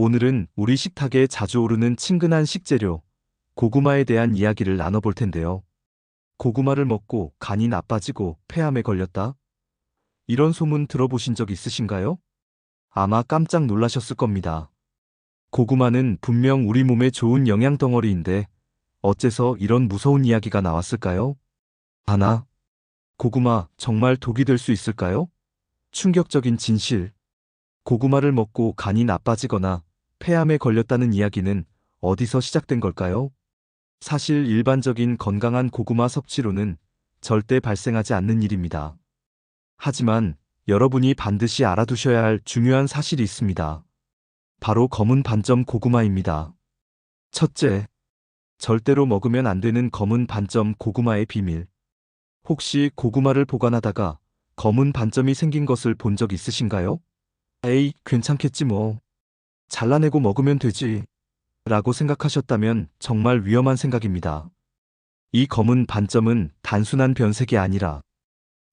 오늘은 우리 식탁에 자주 오르는 친근한 식재료, 고구마에 대한 이야기를 나눠볼 텐데요. 고구마를 먹고 간이 나빠지고 폐암에 걸렸다? 이런 소문 들어보신 적 있으신가요? 아마 깜짝 놀라셨을 겁니다. 고구마는 분명 우리 몸에 좋은 영양 덩어리인데 어째서 이런 무서운 이야기가 나왔을까요? 하나, 고구마 정말 독이 될 수 있을까요? 충격적인 진실. 고구마를 먹고 간이 나빠지거나 폐암에 걸렸다는 이야기는 어디서 시작된 걸까요? 사실 일반적인 건강한 고구마 섭취로는 절대 발생하지 않는 일입니다. 하지만 여러분이 반드시 알아두셔야 할 중요한 사실이 있습니다. 바로 검은 반점 고구마입니다. 첫째, 절대로 먹으면 안 되는 검은 반점 고구마의 비밀. 혹시 고구마를 보관하다가 검은 반점이 생긴 것을 본 적 있으신가요? 에이, 괜찮겠지 뭐. 잘라내고 먹으면 되지. 라고 생각하셨다면 정말 위험한 생각입니다. 이 검은 반점은 단순한 변색이 아니라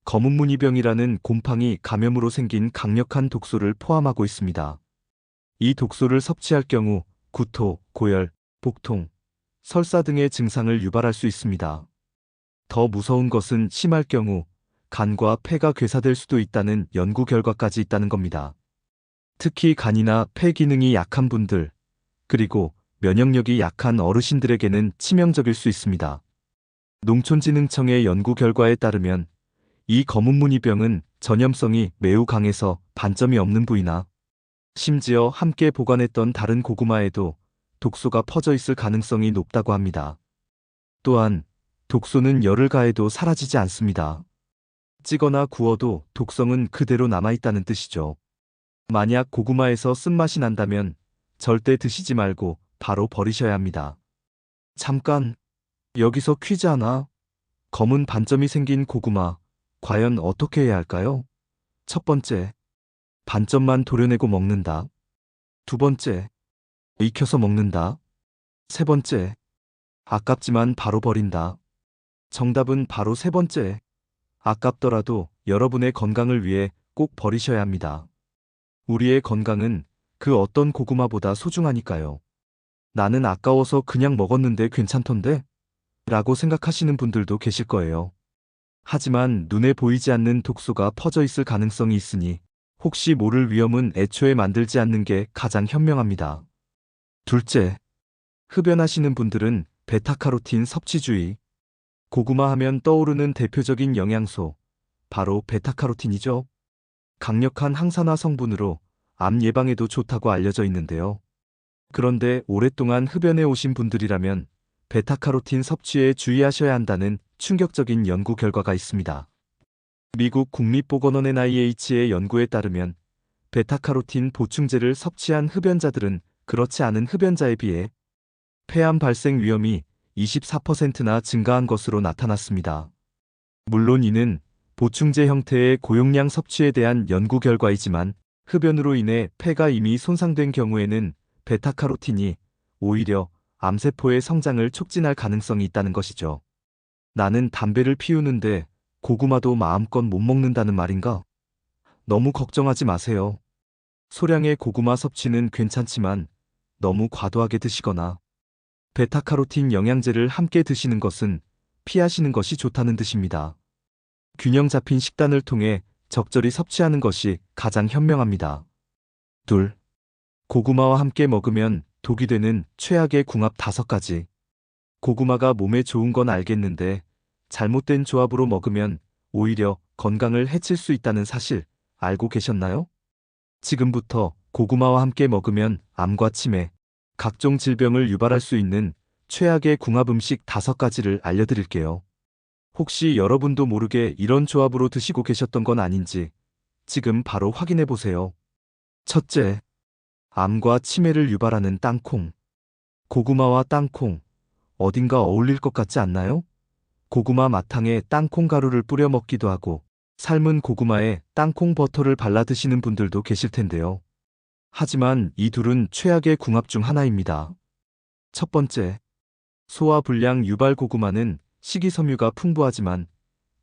검은 무늬병이라는 곰팡이 감염으로 생긴 강력한 독소를 포함하고 있습니다. 이 독소를 섭취할 경우 구토, 고열, 복통, 설사 등의 증상을 유발할 수 있습니다. 더 무서운 것은 심할 경우 간과 폐가 괴사될 수도 있다는 연구 결과까지 있다는 겁니다. 특히 간이나 폐 기능이 약한 분들, 그리고 면역력이 약한 어르신들에게는 치명적일 수 있습니다. 농촌진흥청의 연구 결과에 따르면 이 검은 무늬병은 전염성이 매우 강해서 반점이 없는 부위나 심지어 함께 보관했던 다른 고구마에도 독소가 퍼져 있을 가능성이 높다고 합니다. 또한 독소는 열을 가해도 사라지지 않습니다. 찌거나 구워도 독성은 그대로 남아있다는 뜻이죠. 만약 고구마에서 쓴맛이 난다면 절대 드시지 말고 바로 버리셔야 합니다. 잠깐, 여기서 퀴즈 하나. 검은 반점이 생긴 고구마, 과연 어떻게 해야 할까요? 첫 번째, 반점만 도려내고 먹는다. 두 번째, 익혀서 먹는다. 세 번째, 아깝지만 바로 버린다. 정답은 바로 세 번째. 아깝더라도 여러분의 건강을 위해 꼭 버리셔야 합니다. 우리의 건강은 그 어떤 고구마보다 소중하니까요. 나는 아까워서 그냥 먹었는데 괜찮던데? 라고 생각하시는 분들도 계실 거예요. 하지만 눈에 보이지 않는 독소가 퍼져 있을 가능성이 있으니 혹시 모를 위험은 애초에 만들지 않는 게 가장 현명합니다. 둘째, 흡연하시는 분들은 베타카로틴 섭취 주의. 고구마 하면 떠오르는 대표적인 영양소, 바로 베타카로틴이죠. 강력한 항산화 성분으로 암 예방에도 좋다고 알려져 있는데요. 그런데 오랫동안 흡연해 오신 분들이라면 베타카로틴 섭취에 주의하셔야 한다는 충격적인 연구 결과가 있습니다. 미국 국립보건원 NIH의 연구에 따르면 베타카로틴 보충제를 섭취한 흡연자들은 그렇지 않은 흡연자에 비해 폐암 발생 위험이 24%나 증가한 것으로 나타났습니다. 물론 이는 보충제 형태의 고용량 섭취에 대한 연구 결과이지만 흡연으로 인해 폐가 이미 손상된 경우에는 베타카로틴이 오히려 암세포의 성장을 촉진할 가능성이 있다는 것이죠. 나는 담배를 피우는데 고구마도 마음껏 못 먹는다는 말인가? 너무 걱정하지 마세요. 소량의 고구마 섭취는 괜찮지만 너무 과도하게 드시거나 베타카로틴 영양제를 함께 드시는 것은 피하시는 것이 좋다는 뜻입니다. 균형 잡힌 식단을 통해 적절히 섭취하는 것이 가장 현명합니다. 둘. 고구마와 함께 먹으면 독이 되는 최악의 궁합 다섯 가지. 고구마가 몸에 좋은 건 알겠는데 잘못된 조합으로 먹으면 오히려 건강을 해칠 수 있다는 사실 알고 계셨나요? 지금부터 고구마와 함께 먹으면 암과 치매, 각종 질병을 유발할 수 있는 최악의 궁합 음식 다섯 가지를 알려드릴게요. 혹시 여러분도 모르게 이런 조합으로 드시고 계셨던 건 아닌지 지금 바로 확인해 보세요. 첫째, 암과 치매를 유발하는 땅콩. 고구마와 땅콩, 어딘가 어울릴 것 같지 않나요? 고구마 마탕에 땅콩 가루를 뿌려 먹기도 하고, 삶은 고구마에 땅콩 버터를 발라 드시는 분들도 계실 텐데요. 하지만 이 둘은 최악의 궁합 중 하나입니다. 첫 번째, 소화 불량 유발 고구마는 식이섬유가 풍부하지만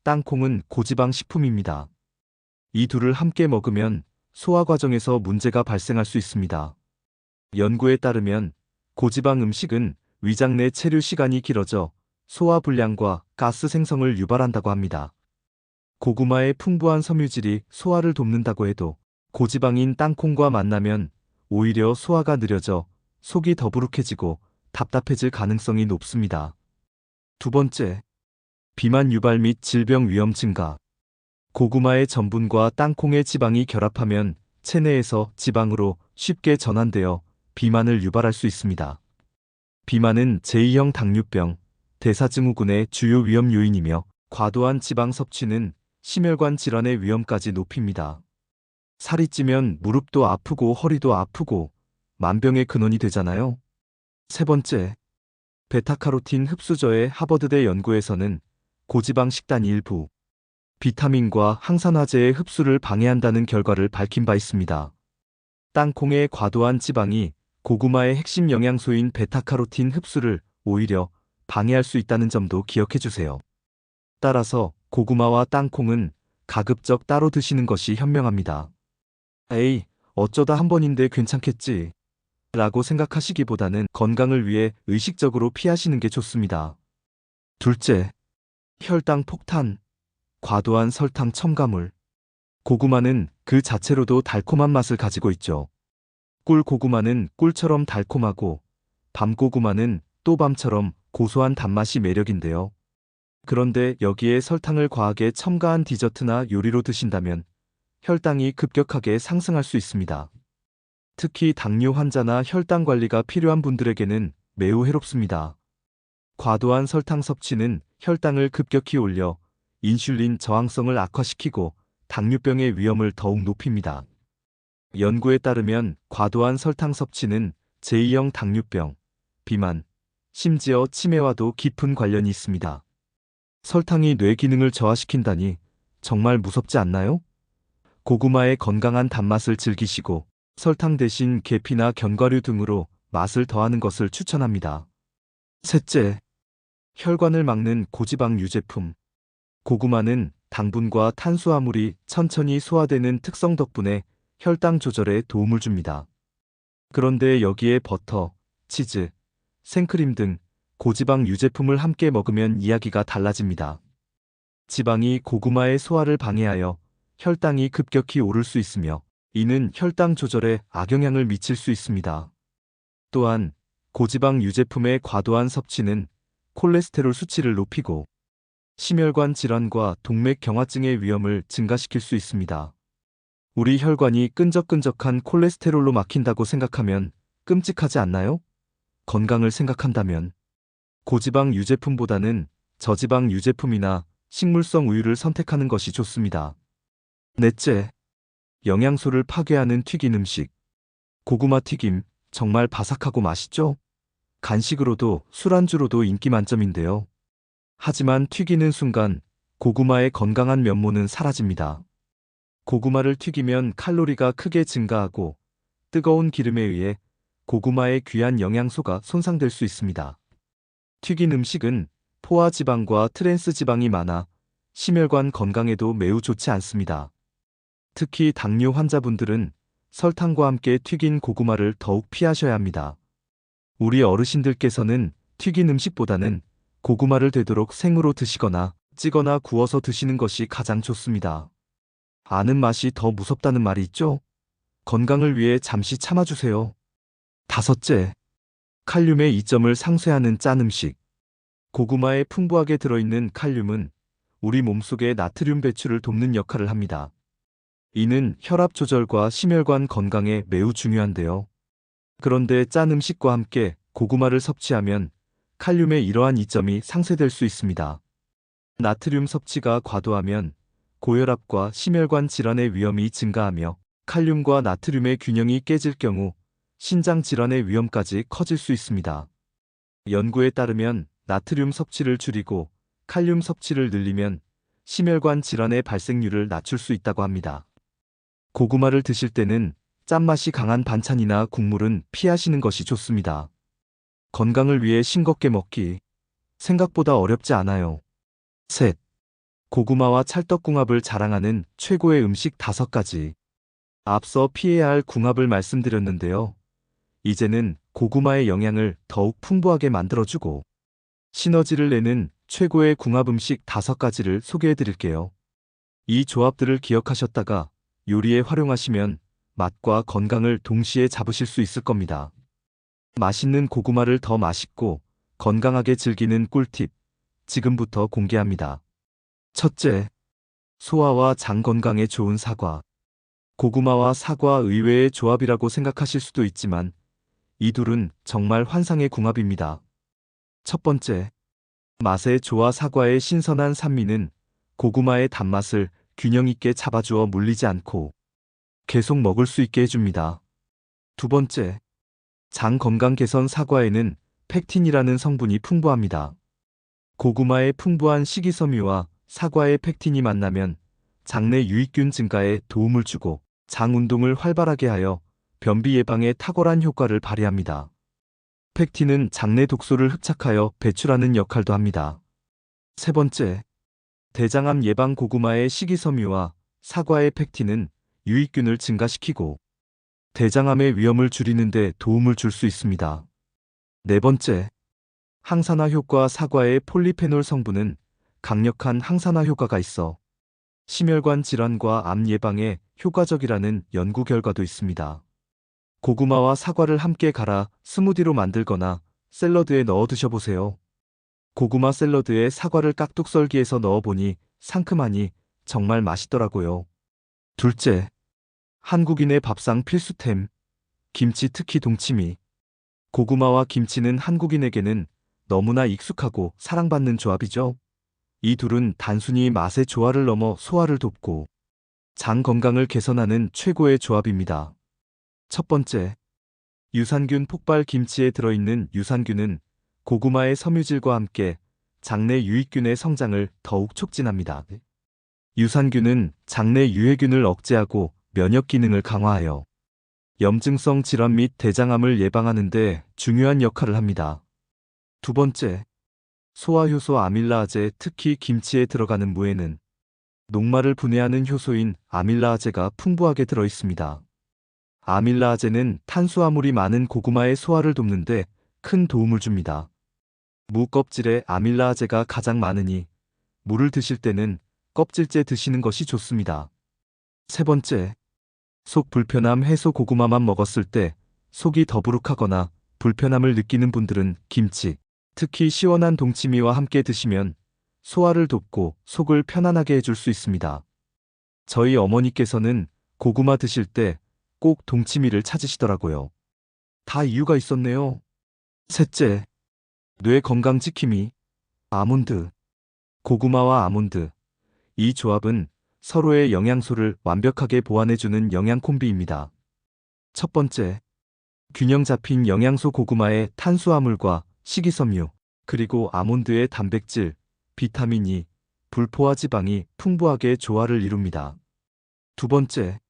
땅콩은 고지방 식품입니다. 이 둘을 함께 먹으면 소화 과정에서 문제가 발생할 수 있습니다. 연구에 따르면 고지방 음식은 위장 내 체류 시간이 길어져 소화 불량과 가스 생성을 유발한다고 합니다. 고구마의 풍부한 섬유질이 소화를 돕는다고 해도 고지방인 땅콩과 만나면 오히려 소화가 느려져 속이 더부룩해지고 답답해질 가능성이 높습니다. 두 번째, 비만 유발 및 질병 위험 증가. 고구마의 전분과 땅콩의 지방이 결합하면 체내에서 지방으로 쉽게 전환되어 비만을 유발할 수 있습니다. 비만은 제2형 당뇨병, 대사증후군의 주요 위험 요인이며 과도한 지방 섭취는 심혈관 질환의 위험까지 높입니다. 살이 찌면 무릎도 아프고 허리도 아프고 만병의 근원이 되잖아요. 세 번째, 베타카로틴 흡수저의 하버드대 연구에서는 고지방 식단 일부, 비타민과 항산화제의 흡수를 방해한다는 결과를 밝힌 바 있습니다. 땅콩의 과도한 지방이 고구마의 핵심 영양소인 베타카로틴 흡수를 오히려 방해할 수 있다는 점도 기억해 주세요. 따라서 고구마와 땅콩은 가급적 따로 드시는 것이 현명합니다. 에이, 어쩌다 한 번인데 괜찮겠지. 라고 생각하시기보다는 건강을 위해 의식적으로 피하시는 게 좋습니다. 둘째, 혈당 폭탄, 과도한 설탕 첨가물. 고구마는 그 자체로도 달콤한 맛을 가지고 있죠. 꿀 고구마는 꿀처럼 달콤하고 밤 고구마는 또 밤처럼 고소한 단맛이 매력인데요. 그런데 여기에 설탕을 과하게 첨가한 디저트나 요리로 드신다면 혈당이 급격하게 상승할 수 있습니다. 특히 당뇨 환자나 혈당 관리가 필요한 분들에게는 매우 해롭습니다. 과도한 설탕 섭취는 혈당을 급격히 올려 인슐린 저항성을 악화시키고 당뇨병의 위험을 더욱 높입니다. 연구에 따르면 과도한 설탕 섭취는 제2형 당뇨병, 비만, 심지어 치매와도 깊은 관련이 있습니다. 설탕이 뇌 기능을 저하시킨다니 정말 무섭지 않나요? 고구마의 건강한 단맛을 즐기시고 설탕 대신 계피나 견과류 등으로 맛을 더하는 것을 추천합니다. 셋째, 혈관을 막는 고지방 유제품. 고구마는 당분과 탄수화물이 천천히 소화되는 특성 덕분에 혈당 조절에 도움을 줍니다. 그런데 여기에 버터, 치즈, 생크림 등 고지방 유제품을 함께 먹으면 이야기가 달라집니다. 지방이 고구마의 소화를 방해하여 혈당이 급격히 오를 수 있으며 이는 혈당 조절에 악영향을 미칠 수 있습니다. 또한 고지방 유제품의 과도한 섭취는 콜레스테롤 수치를 높이고 심혈관 질환과 동맥 경화증의 위험을 증가시킬 수 있습니다. 우리 혈관이 끈적끈적한 콜레스테롤로 막힌다고 생각하면 끔찍하지 않나요? 건강을 생각한다면 고지방 유제품보다는 저지방 유제품이나 식물성 우유를 선택하는 것이 좋습니다. 넷째, 영양소를 파괴하는 튀긴 음식. 고구마 튀김 정말 바삭하고 맛있죠? 간식으로도 술안주로도 인기 만점인데요. 하지만 튀기는 순간 고구마의 건강한 면모는 사라집니다. 고구마를 튀기면 칼로리가 크게 증가하고 뜨거운 기름에 의해 고구마의 귀한 영양소가 손상될 수 있습니다. 튀긴 음식은 포화 지방과 트랜스 지방이 많아 심혈관 건강에도 매우 좋지 않습니다. 특히 당뇨 환자분들은 설탕과 함께 튀긴 고구마를 더욱 피하셔야 합니다. 우리 어르신들께서는 튀긴 음식보다는 고구마를 되도록 생으로 드시거나 찌거나 구워서 드시는 것이 가장 좋습니다. 아는 맛이 더 무섭다는 말이 있죠? 건강을 위해 잠시 참아주세요. 다섯째, 칼륨의 이점을 상쇄하는 짠 음식. 고구마에 풍부하게 들어있는 칼륨은 우리 몸속의 나트륨 배출을 돕는 역할을 합니다. 이는 혈압 조절과 심혈관 건강에 매우 중요한데요. 그런데 짠 음식과 함께 고구마를 섭취하면 칼륨의 이러한 이점이 상쇄될 수 있습니다. 나트륨 섭취가 과도하면 고혈압과 심혈관 질환의 위험이 증가하며 칼륨과 나트륨의 균형이 깨질 경우 신장 질환의 위험까지 커질 수 있습니다. 연구에 따르면 나트륨 섭취를 줄이고 칼륨 섭취를 늘리면 심혈관 질환의 발생률을 낮출 수 있다고 합니다. 고구마를 드실 때는 짠맛이 강한 반찬이나 국물은 피하시는 것이 좋습니다. 건강을 위해 싱겁게 먹기. 생각보다 어렵지 않아요. 셋. 고구마와 찰떡궁합을 자랑하는 최고의 음식 다섯 가지. 앞서 피해야 할 궁합을 말씀드렸는데요. 이제는 고구마의 영양을 더욱 풍부하게 만들어주고 시너지를 내는 최고의 궁합 음식 다섯 가지를 소개해 드릴게요. 이 조합들을 기억하셨다가 요리에 활용하시면 맛과 건강을 동시에 잡으실 수 있을 겁니다. 맛있는 고구마를 더 맛있고 건강하게 즐기는 꿀팁 지금부터 공개합니다. 첫째, 소화와 장 건강에 좋은 사과. 고구마와 사과 의외의 조합이라고 생각하실 수도 있지만 이 둘은 정말 환상의 궁합입니다. 첫 번째, 맛의 조화 사과의 신선한 산미는 고구마의 단맛을 균형 있게 잡아주어 물리지 않고 계속 먹을 수 있게 해줍니다. 두 번째, 장 건강 개선 사과에는 팩틴이라는 성분이 풍부합니다. 고구마의 풍부한 식이섬유와 사과의 팩틴이 만나면 장내 유익균 증가에 도움을 주고 장 운동을 활발하게 하여 변비 예방에 탁월한 효과를 발휘합니다. 팩틴은 장내 독소를 흡착하여 배출하는 역할도 합니다. 세 번째, 대장암 예방 고구마의 식이섬유와 사과의 팩틴은 유익균을 증가시키고 대장암의 위험을 줄이는 데 도움을 줄 수 있습니다. 네 번째, 항산화 효과 사과의 폴리페놀 성분은 강력한 항산화 효과가 있어 심혈관 질환과 암 예방에 효과적이라는 연구 결과도 있습니다. 고구마와 사과를 함께 갈아 스무디로 만들거나 샐러드에 넣어 드셔보세요. 고구마 샐러드에 사과를 깍둑 썰기해서 넣어보니 상큼하니 정말 맛있더라고요. 둘째, 한국인의 밥상 필수템, 김치 특히 동치미. 고구마와 김치는 한국인에게는 너무나 익숙하고 사랑받는 조합이죠. 이 둘은 단순히 맛의 조화를 넘어 소화를 돕고 장 건강을 개선하는 최고의 조합입니다. 첫 번째, 유산균 폭발 김치에 들어있는 유산균은 고구마의 섬유질과 함께 장내 유익균의 성장을 더욱 촉진합니다. 유산균은 장내 유해균을 억제하고 면역 기능을 강화하여 염증성 질환 및 대장암을 예방하는 데 중요한 역할을 합니다. 두 번째, 소화효소 아밀라아제 특히 김치에 들어가는 무에는 녹말을 분해하는 효소인 아밀라아제가 풍부하게 들어 있습니다. 아밀라아제는 탄수화물이 많은 고구마의 소화를 돕는데 큰 도움을 줍니다. 무 껍질에 아밀라아제가 가장 많으니 무를 드실 때는 껍질째 드시는 것이 좋습니다. 세 번째, 속 불편함 해소 고구마만 먹었을 때 속이 더부룩하거나 불편함을 느끼는 분들은 김치, 특히 시원한 동치미와 함께 드시면 소화를 돕고 속을 편안하게 해줄 수 있습니다. 저희 어머니께서는 고구마 드실 때 꼭 동치미를 찾으시더라고요. 다 이유가 있었네요. 셋째, 뇌 건강 지킴이, 아몬드, 고구마와 아몬드. 이 조합은 서로의 영양소를 완벽하게 보완해주는 영양 콤비입니다. 첫 번째, 균형 잡힌 영양소 고구마의 탄수화물과 식이섬유, 그리고 아몬드의 단백질, 비타민 E, 불포화 지방이 풍부하게 조화를 이룹니다. 두 번째,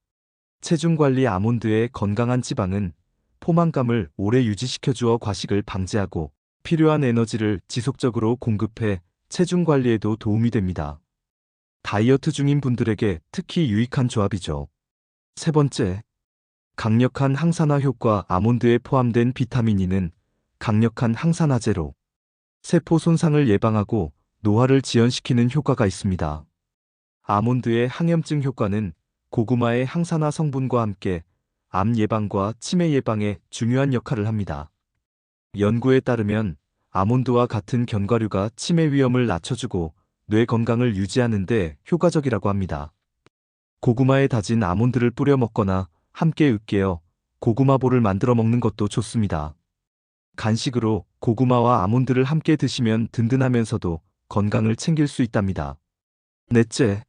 체중 관리 아몬드의 건강한 지방은 포만감을 오래 유지시켜 주어 과식을 방지하고 필요한 에너지를 지속적으로 공급해 체중 관리에도 도움이 됩니다. 다이어트 중인 분들에게 특히 유익한 조합이죠. 세 번째, 강력한 항산화 효과 아몬드에 포함된 비타민 E는 강력한 항산화제로 세포 손상을 예방하고 노화를 지연시키는 효과가 있습니다. 아몬드의 항염증 효과는 고구마의 항산화 성분과 함께 암 예방과 치매 예방에 중요한 역할을 합니다. 연구에 따르면 아몬드와 같은 견과류가 치매 위험을 낮춰주고 뇌 건강을 유지하는 데 효과적이라고 합니다. 고구마에 다진 아몬드를 뿌려 먹거나 함께 으깨어 고구마볼을 만들어 먹는 것도 좋습니다. 간식으로 고구마와 아몬드를 함께 드시면 든든하면서도 건강을 챙길 수 있답니다. 넷째,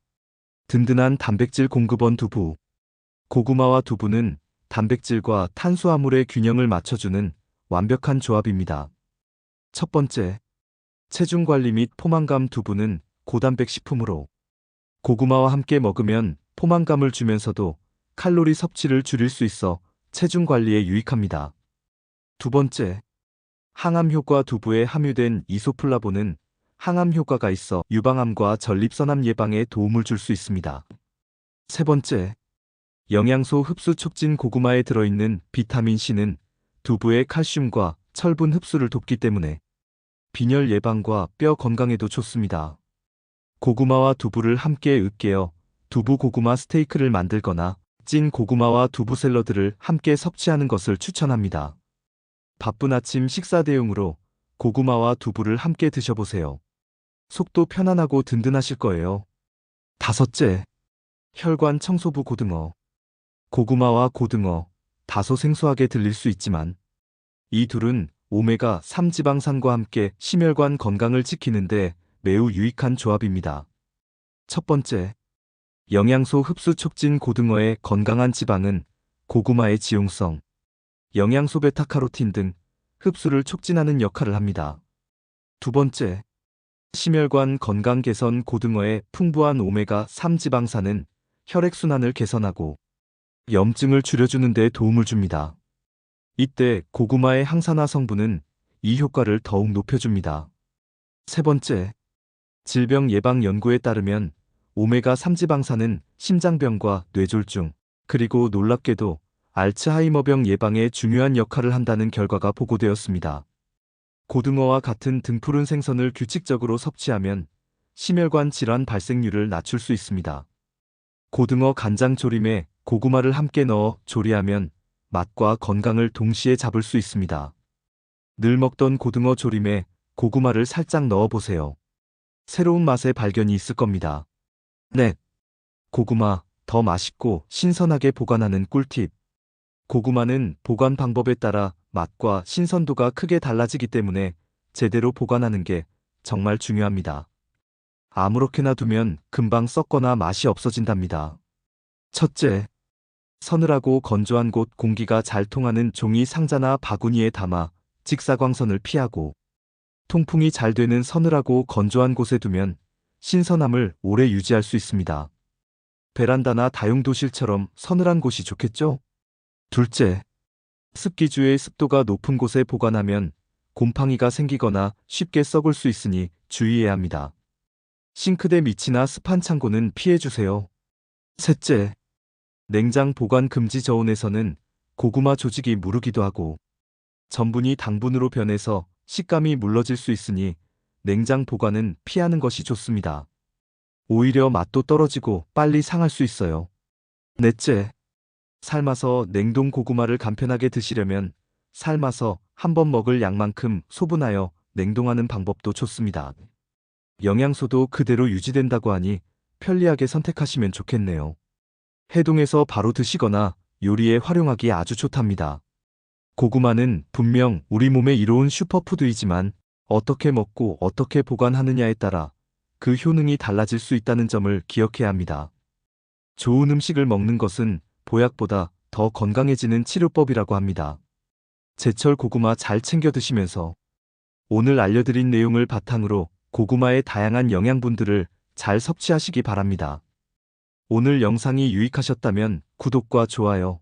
든든한 단백질 공급원 두부. 고구마와 두부는 단백질과 탄수화물의 균형을 맞춰주는 완벽한 조합입니다. 첫 번째, 체중 관리 및 포만감 두부는 고단백 식품으로 고구마와 함께 먹으면 포만감을 주면서도 칼로리 섭취를 줄일 수 있어 체중 관리에 유익합니다. 두 번째, 항암 효과 두부에 함유된 이소플라본은 항암 효과가 있어 유방암과 전립선암 예방에 도움을 줄 수 있습니다. 세 번째, 영양소 흡수 촉진 고구마에 들어있는 비타민 C는 두부의 칼슘과 철분 흡수를 돕기 때문에 빈혈 예방과 뼈 건강에도 좋습니다. 고구마와 두부를 함께 으깨어 두부 고구마 스테이크를 만들거나 찐 고구마와 두부 샐러드를 함께 섭취하는 것을 추천합니다. 바쁜 아침 식사 대용으로 고구마와 두부를 함께 드셔보세요. 속도 편안하고 든든하실 거예요. 다섯째, 혈관 청소부 고등어. 고구마와 고등어, 다소 생소하게 들릴 수 있지만 이 둘은 오메가 3 지방산과 함께 심혈관 건강을 지키는데 매우 유익한 조합입니다. 첫 번째, 영양소 흡수 촉진 고등어의 건강한 지방은 고구마의 지용성, 영양소 베타카로틴 등 흡수를 촉진하는 역할을 합니다. 두 번째, 심혈관 건강 개선 고등어의 풍부한 오메가 3 지방산은 혈액순환을 개선하고 염증을 줄여주는 데 도움을 줍니다. 이때 고구마의 항산화 성분은 이 효과를 더욱 높여줍니다. 세 번째, 질병 예방 연구에 따르면 오메가 3 지방산은 심장병과 뇌졸중, 그리고 놀랍게도 알츠하이머병 예방에 중요한 역할을 한다는 결과가 보고되었습니다. 고등어와 같은 등푸른 생선을 규칙적으로 섭취하면 심혈관 질환 발생률을 낮출 수 있습니다. 고등어 간장 조림에 고구마를 함께 넣어 조리하면 맛과 건강을 동시에 잡을 수 있습니다. 늘 먹던 고등어 조림에 고구마를 살짝 넣어 보세요. 새로운 맛의 발견이 있을 겁니다. 넷. 고구마, 더 맛있고 신선하게 보관하는 꿀팁. 고구마는 보관 방법에 따라 맛과 신선도가 크게 달라지기 때문에 제대로 보관하는 게 정말 중요합니다. 아무렇게나 두면 금방 썩거나 맛이 없어진답니다. 첫째, 서늘하고 건조한 곳 공기가 잘 통하는 종이 상자나 바구니에 담아 직사광선을 피하고 통풍이 잘 되는 서늘하고 건조한 곳에 두면 신선함을 오래 유지할 수 있습니다. 베란다나 다용도실처럼 서늘한 곳이 좋겠죠? 둘째, 습기주의 습도가 높은 곳에 보관하면 곰팡이가 생기거나 쉽게 썩을 수 있으니 주의해야 합니다. 싱크대 밑이나 습한 창고는 피해주세요. 셋째, 냉장 보관 금지 저온에서는 고구마 조직이 무르기도 하고 전분이 당분으로 변해서 식감이 물러질 수 있으니 냉장 보관은 피하는 것이 좋습니다. 오히려 맛도 떨어지고 빨리 상할 수 있어요. 넷째, 삶아서 냉동 고구마를 간편하게 드시려면 삶아서 한 번 먹을 양만큼 소분하여 냉동하는 방법도 좋습니다. 영양소도 그대로 유지된다고 하니 편리하게 선택하시면 좋겠네요. 해동해서 바로 드시거나 요리에 활용하기 아주 좋답니다. 고구마는 분명 우리 몸에 이로운 슈퍼푸드이지만 어떻게 먹고 어떻게 보관하느냐에 따라 그 효능이 달라질 수 있다는 점을 기억해야 합니다. 좋은 음식을 먹는 것은 보약보다 더 건강해지는 치료법이라고 합니다. 제철 고구마 잘 챙겨 드시면서 오늘 알려드린 내용을 바탕으로 고구마의 다양한 영양분들을 잘 섭취하시기 바랍니다. 오늘 영상이 유익하셨다면 구독과 좋아요,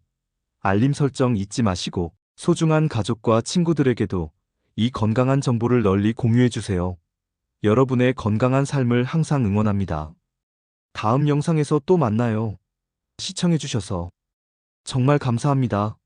알림 설정 잊지 마시고 소중한 가족과 친구들에게도 이 건강한 정보를 널리 공유해 주세요. 여러분의 건강한 삶을 항상 응원합니다. 다음 영상에서 또 만나요. 시청해 주셔서 정말 감사합니다.